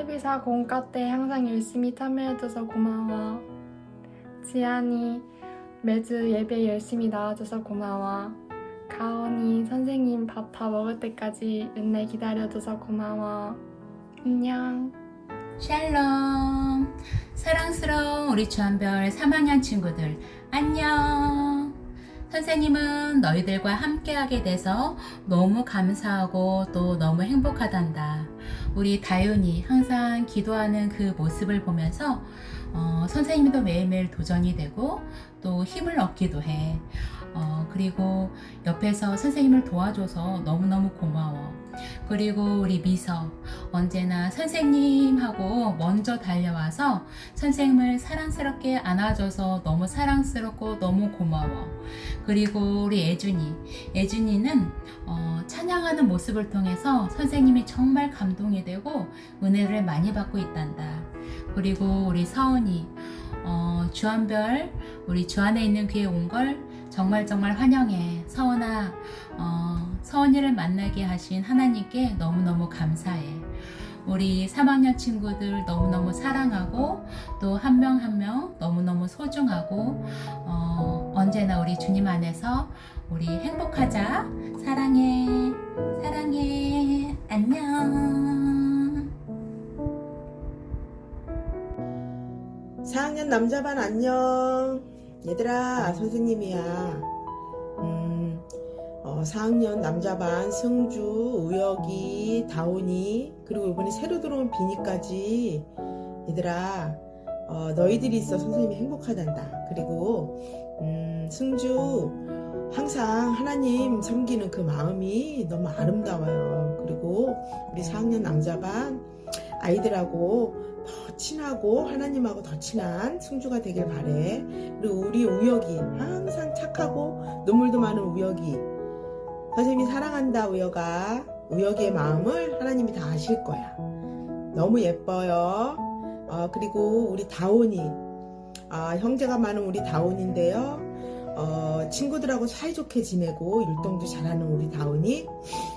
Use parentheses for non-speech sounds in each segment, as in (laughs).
세비사 공과 때 항상 열심히 참여해줘서 고마워. 지안이 매주 예배 열심히 나와줘서 고마워. 가온이 선생님 밥 다 먹을 때까지 맨날 기다려줘서 고마워. 안녕. 샬롬 사랑스러운 우리 주한별 3학년 친구들 안녕 선생님은 너희들과 함께하게 돼서 너무 감사하고 또 너무 행복하단다. 우리 다윤이 항상 기도하는 그 모습을 보면서 어, 선생님도 매일매일 도전이 되고 또 힘을 얻기도 해 어, 그리고 옆에서 선생님을 도와줘서 너무너무 고마워 그리고 우리 미서 언제나 선생님하고 먼저 달려와서 선생님을 사랑스럽게 안아줘서 너무 사랑스럽고 너무 고마워. 그리고 우리 애준이. 애준이는 어, 찬양하는 모습을 통해서 선생님이 정말 감동이 되고 은혜를 많이 받고 있단다. 그리고 우리 서은이. 어, 주한별, 우리 주안에 있는 교회 온걸 정말 정말 환영해. 서은아, 어, 서은이를 만나게 하신 하나님께 너무너무 감사해. 우리 3학년 친구들 너무너무 사랑하고 또 한 명 한 명 너무너무 소중하고 어, 언제나 우리 주님 안에서 우리 행복하자. 사랑해. 사랑해. 안녕. 4학년 남자반 안녕. 얘들아, 선생님이야. 음, 어, 4학년 남자반 승주, 우혁이, 다온이, 그리고 이번에 새로 들어온 비니까지 얘들아, 어, 너희들이 있어 선생님이 행복하단다. 그리고, 음, 승주, 항상 하나님 섬기는 그 마음이 너무 아름다워요. 그리고 우리 4학년 남자반 아이들하고 더 친하고 하나님하고 더 친한 승주가 되길 바래. 그리고 우리 우혁이 항상 착하고 눈물도 많은 우혁이 선생님이 사랑한다 우혁아. 우혁이의 마음을 하나님이 다 아실 거야. 너무 예뻐요. 어, 그리고 우리 다온이 아, 형제가 많은 우리 다온인데요. 어, 친구들하고 사이좋게 지내고 율동도 잘하는 우리 다운이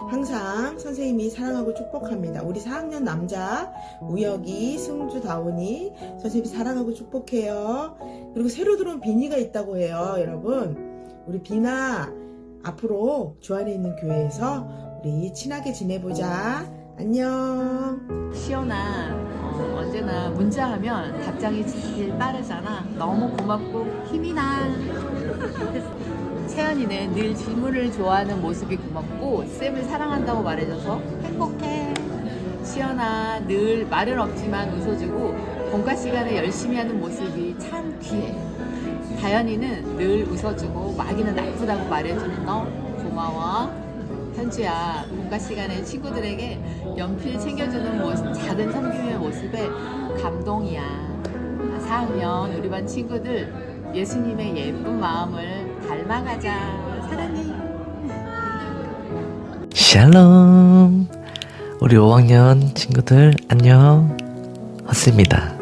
항상 선생님이 사랑하고 축복합니다. 우리 4학년 남자 우혁이, 승주, 다운이 선생님이 사랑하고 축복해요. 그리고 새로 들어온 비니가 있다고 해요, 여러분. 우리 비나 앞으로 주안에 있는 교회에서 우리 친하게 지내보자. 안녕. 시연아 어, 언제나 문자하면 답장이 제일 빠르잖아 너무 고맙고 힘이 나 (laughs) 세연이는 늘 질문을 좋아하는 모습이 고맙고 쌤을 사랑한다고 말해줘서 행복해. 시연아 늘 말은 없지만 웃어주고 본가 시간에 열심히 하는 모습이 참 귀해. 다현이는 늘 웃어주고 마귀는 나쁘다고 말해주는 너 고마워. 현주야, 본가 시간에 친구들에게 연필 챙겨주는 모습, 작은 섬김의 모습에 감동이야. 4학년 우리 반 친구들 예수님의 예쁜 마음을 닮아가자. 사랑해. 샬롬. 우리 5학년 친구들 안녕. 헛습니다.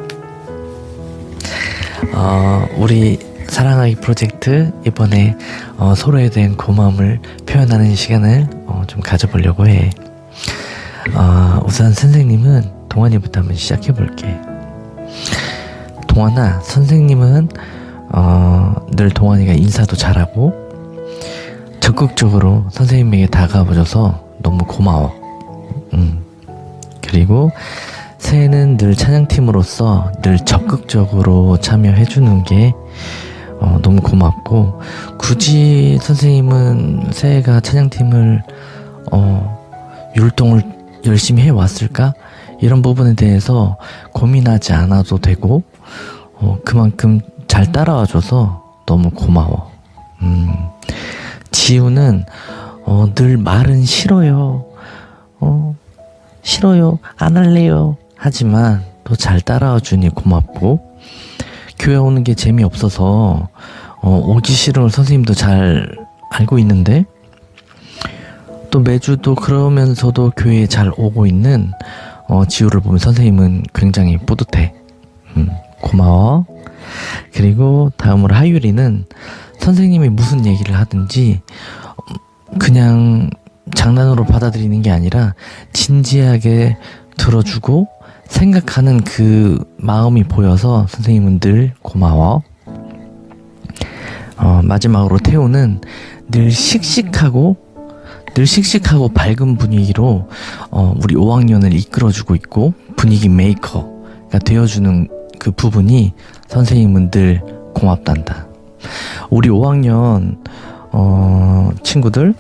어, 우리 사랑하기 프로젝트 이번에 어, 서로에 대한 고마움을 표현하는 시간을 어, 좀 가져보려고 해. 어, 우선 선생님은 동환이부터 한번 시작해 볼게. 동환아 선생님은 어, 늘 동환이가 인사도 잘하고 적극적으로 선생님에게 다가와줘서 너무 고마워. 음. 그리고 새해는 늘 찬양팀으로서 늘 적극적으로 참여해주는 게 어, 너무 고맙고 굳이 선생님은 새해가 찬양팀을 어, 율동을 열심히 해왔을까? 이런 부분에 대해서 고민하지 않아도 되고 어, 그만큼 잘 따라와줘서 너무 고마워. 음. 지우는 어, 늘 말은 싫어요. 어, 싫어요. 안 할래요. 하지만 또 잘 따라와 주니 고맙고 교회 오는 게 재미없어서 어, 오기 싫은 걸 선생님도 잘 알고 있는데 또 매주 또 그러면서도 교회에 잘 오고 있는 어, 지우를 보면 선생님은 굉장히 뿌듯해. 음, 고마워. 그리고 다음으로 하유리는 선생님이 무슨 얘기를 하든지 그냥 장난으로 받아들이는 게 아니라 진지하게 들어주고 생각하는 그 마음이 보여서 선생님은 늘 고마워. 어, 마지막으로 태우는 늘 씩씩하고 늘 씩씩하고 밝은 분위기로 어, 우리 5학년을 이끌어주고 있고 분위기 메이커가 되어주는 그 부분이 선생님은 늘 고맙단다. 우리 5학년 어, 친구들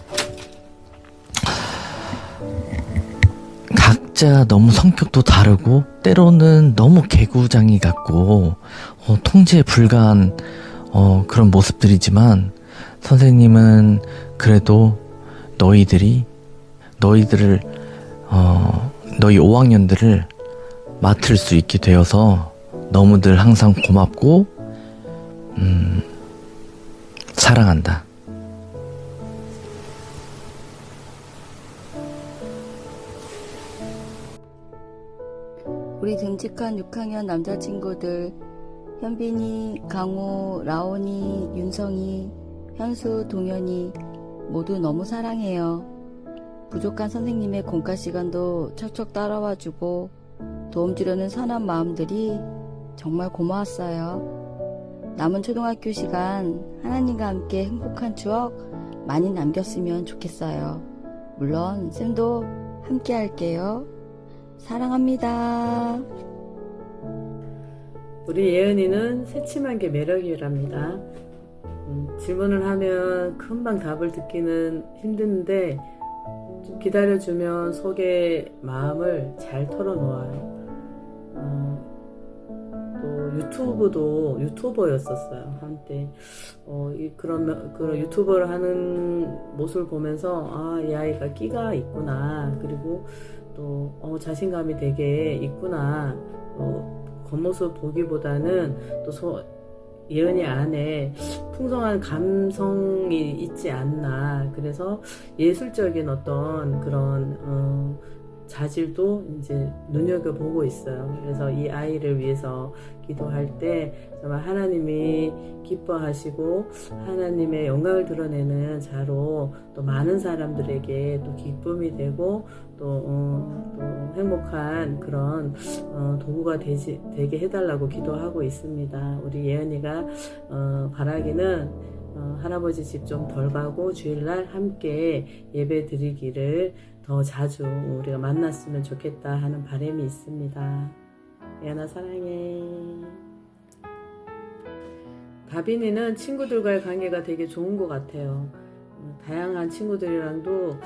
각자 너무 성격도 다르고 때로는 너무 개구장이 같고 어, 통제 불가한 어, 그런 모습들이지만 선생님은 그래도 너희들이 너희들을 어, 너희 5학년들을 맡을 수 있게 되어서 너무들 항상 고맙고 음, 사랑한다. 우리 듬직한 6학년 남자친구들 현빈이, 강호, 라온이, 윤성이, 현수, 동현이 모두 너무 사랑해요. 부족한 선생님의 공과 시간도 척척 따라와주고 도움 주려는 선한 마음들이 정말 고마웠어요. 남은 초등학교 시간 하나님과 함께 행복한 추억 많이 남겼으면 좋겠어요. 물론 쌤도 함께 할게요. 사랑합니다. 우리 예은이는 새침한 게 매력이랍니다. 음, 질문을 하면 금방 답을 듣기는 힘든데 좀 기다려주면 속의 마음을 잘 털어놓아요. 어, 또 유튜브도 유튜버였었어요 한때. 어, 이 그런 그런 유튜버를 하는 모습을 보면서 아이 아이가 끼가 있구나 그리고 또 어, 자신감이 되게 있구나. 어, 겉모습 보기보다는 또 소, 예은이 안에 풍성한 감성이 있지 않나. 그래서 예술적인 어떤 그런 어, 자질도 이제 눈여겨보고 있어요. 그래서 이 아이를 위해서 기도할 때 정말 하나님이 기뻐하시고 하나님의 영광을 드러내는 자로 또 많은 사람들에게 또 기쁨이 되고 또, 어, 또 행복한 그런 어, 도구가 되지, 되게 해달라고 기도하고 있습니다. 우리 예은이가 어, 바라기는 어, 할아버지 집 좀 덜 가고 주일날 함께 예배 드리기를 더 자주 우리가 만났으면 좋겠다 하는 바람이 있습니다. 예은아 사랑해. 다빈이는 친구들과의 관계가 되게 좋은 것 같아요. 어, 다양한 친구들이랑도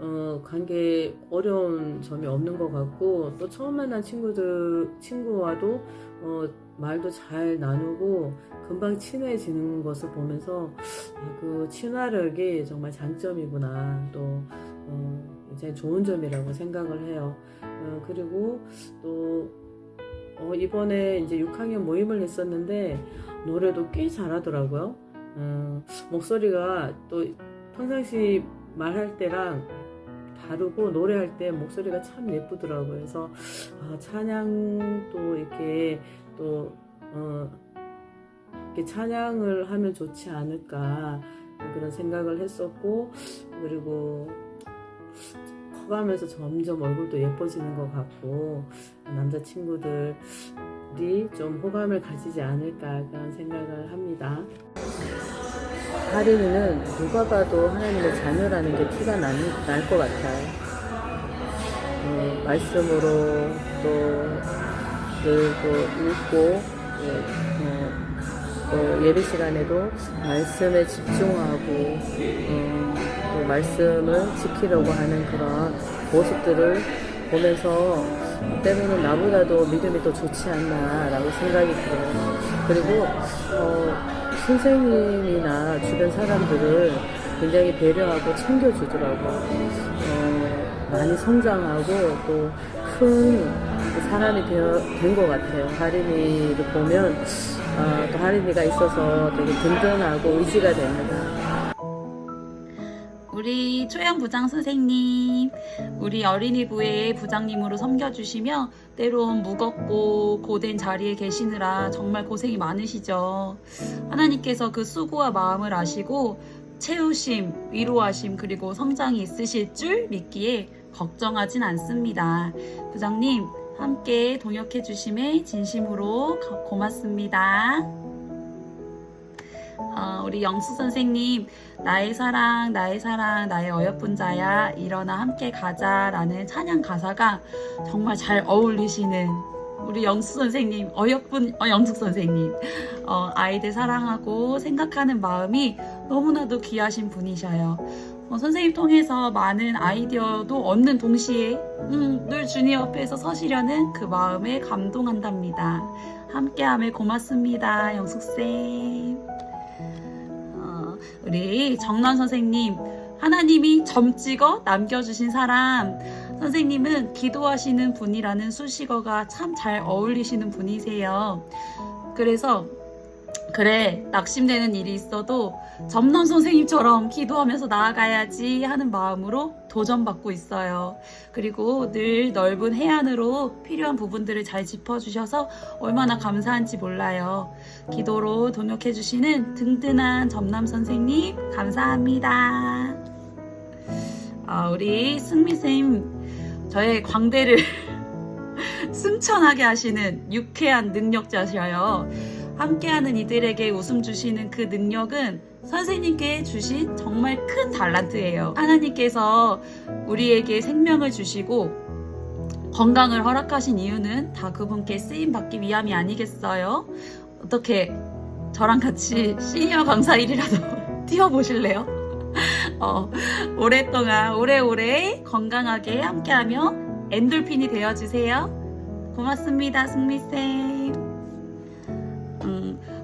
어, 관계 어려운 점이 없는 것 같고 또 처음 만난 친구들 친구와도 어, 말도 잘 나누고 금방 친해지는 것을 보면서 아, 그 친화력이 정말 장점이구나 또 어, 굉장히 좋은 점이라고 생각을 해요. 어, 그리고 또 어, 이번에 이제 6학년 모임을 했었는데 노래도 꽤 잘하더라고요. 어, 목소리가 또 평상시 말할 때랑 다르고 노래할 때 목소리가 참 예쁘더라고요. 그래서 아, 찬양도 이렇게 또 어, 이렇게 찬양을 하면 좋지 않을까 그런 생각을 했었고 그리고 커가면서 점점 얼굴도 예뻐지는 것 같고 남자친구들이 좀 호감을 가지지 않을까 그런 생각을 합니다. 하린이는 누가 봐도 하나님의 자녀라는 게 티가 날 것 같아요. 어, 말씀으로 또늘또 읽고 예, 어, 또 예배 시간에도 말씀에 집중하고 어, 또 말씀을 지키려고 하는 그런 모습들을 보면서 때로는 나보다도 믿음이 더 좋지 않나라고 생각이 들어요. 그리고 어, 선생님이나 주변 사람들을 굉장히 배려하고 챙겨주더라고요. 어, 많이 성장하고 또 큰 사람이 된 것 같아요. 하린이를 보면 어, 또 하린이가 있어서 되게 든든하고 의지가 됩니다. 초영 부장 선생님, 우리 어린이부의 부장님으로 섬겨주시며 때론 무겁고 고된 자리에 계시느라 정말 고생이 많으시죠. 하나님께서 그 수고와 마음을 아시고 채우심, 위로하심, 그리고 성장이 있으실 줄 믿기에 걱정하진 않습니다. 부장님, 함께 동역해 주심에 진심으로 고- 고맙습니다. 어, 우리 영수 선생님, 나의 사랑, 나의 사랑, 나의 어여쁜 자야, 일어나 함께 가자라는 찬양 가사가 정말 잘 어울리시는 우리 영수 선생님, 어여쁜 어, 영숙 선생님, 어, 아이들 사랑하고 생각하는 마음이 너무나도 귀하신 분이셔요. 어, 선생님 통해서 많은 아이디어도 얻는 동시에 음, 늘 주님 옆에서 서시려는 그 마음에 감동한답니다. 함께함에 고맙습니다, 영숙쌤. 어, 우리 정란 선생님, 하나님이 점 찍어 남겨주신 사람, 선생님은 기도하시는 분이라는 수식어가 참 잘 어울리시는 분이세요. 그래서 그래 낙심되는 일이 있어도 점남 선생님처럼 기도하면서 나아가야지 하는 마음으로 도전받고 있어요. 그리고 늘 넓은 해안으로 필요한 부분들을 잘 짚어주셔서 얼마나 감사한지 몰라요. 기도로 동역해주시는 든든한 점남 선생님 감사합니다. 아, 우리 승미쌤 저의 광대를 (laughs) 승천하게 하시는 유쾌한 능력자셔요. 함께하는 이들에게 웃음 주시는 그 능력은 선생님께 주신 정말 큰 달란트예요. 하나님께서 우리에게 생명을 주시고 건강을 허락하신 이유는 다 그분께 쓰임 받기 위함이 아니겠어요? 어떻게 저랑 같이 시니어 강사 일이라도 (laughs) 뛰어보실래요? 어, 오랫동안 오래오래 건강하게 함께하며 엔돌핀이 되어주세요. 고맙습니다, 승미쌤.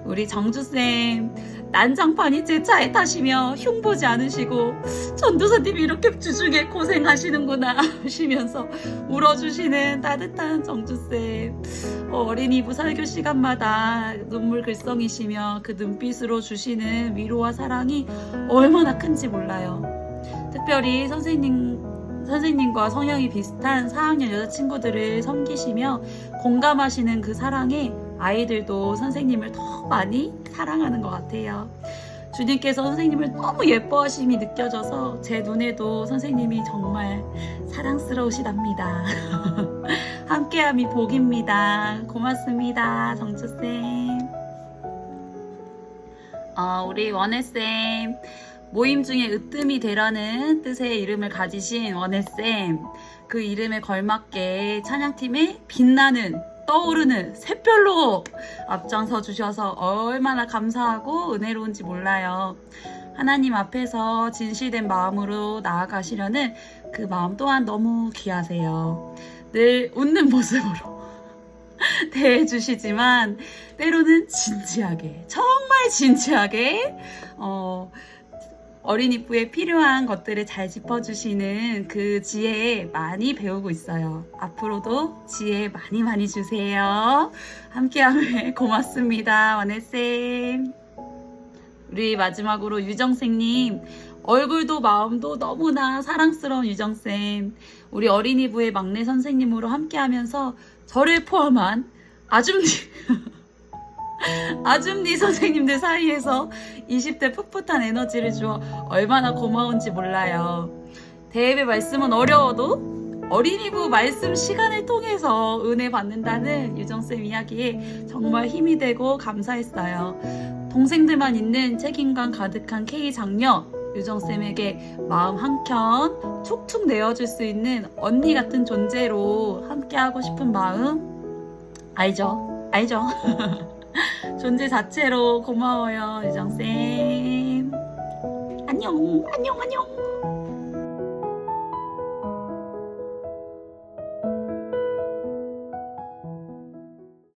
음, 우리 정주쌤, 난장판이 제 차에 타시며 흉보지 않으시고, 전도사님이 이렇게 주중에 고생하시는구나 (laughs) 하시면서 울어주시는 따뜻한 정주쌤. 어, 어린이부 설교 시간마다 눈물 글썽이시며 그 눈빛으로 주시는 위로와 사랑이 얼마나 큰지 몰라요. 특별히 선생님, 선생님과 성향이 비슷한 4학년 여자친구들을 섬기시며 공감하시는 그 사랑에 아이들도 선생님을 더 많이 사랑하는 것 같아요. 주님께서 선생님을 너무 예뻐하심이 느껴져서 제 눈에도 선생님이 정말 사랑스러우시답니다. (laughs) 함께함이 복입니다. 고맙습니다. 정주쌤. 어, 우리 원혜쌤. 모임 중에 으뜸이 되라는 뜻의 이름을 가지신 원혜쌤. 그 이름에 걸맞게 찬양팀에 빛나는 떠오르는 샛별로 앞장서 주셔서 얼마나 감사하고 은혜로운지 몰라요. 하나님 앞에서 진실된 마음으로 나아가시려는 그 마음 또한 너무 귀하세요. 늘 웃는 모습으로 (laughs) 대해주시지만 때로는 진지하게 정말 진지하게 어, 어린이부에 필요한 것들을 잘 짚어주시는 그 지혜에 많이 배우고 있어요. 앞으로도 지혜 많이 많이 주세요. 함께하면 (laughs) 고맙습니다. 원혜쌤. 우리 마지막으로 유정쌤님. 얼굴도 마음도 너무나 사랑스러운 유정쌤. 우리 어린이부의 막내 선생님으로 함께하면서 저를 포함한 아줌니. (laughs) 아줌니 선생님들 사이에서 20대 풋풋한 에너지를 주어 얼마나 고마운지 몰라요. 대회의 말씀은 어려워도 어린이부 말씀 시간을 통해서 은혜 받는다는 유정쌤 이야기에 정말 힘이 되고 감사했어요. 동생들만 있는 책임감 가득한 K 장녀 유정쌤에게 마음 한켠 툭툭 내어줄 수 있는 언니 같은 존재로 함께하고 싶은 마음 알죠? 알죠? (laughs) (laughs) 존재 자체로 고마워요, 유정쌤. 안녕, 안녕, 안녕.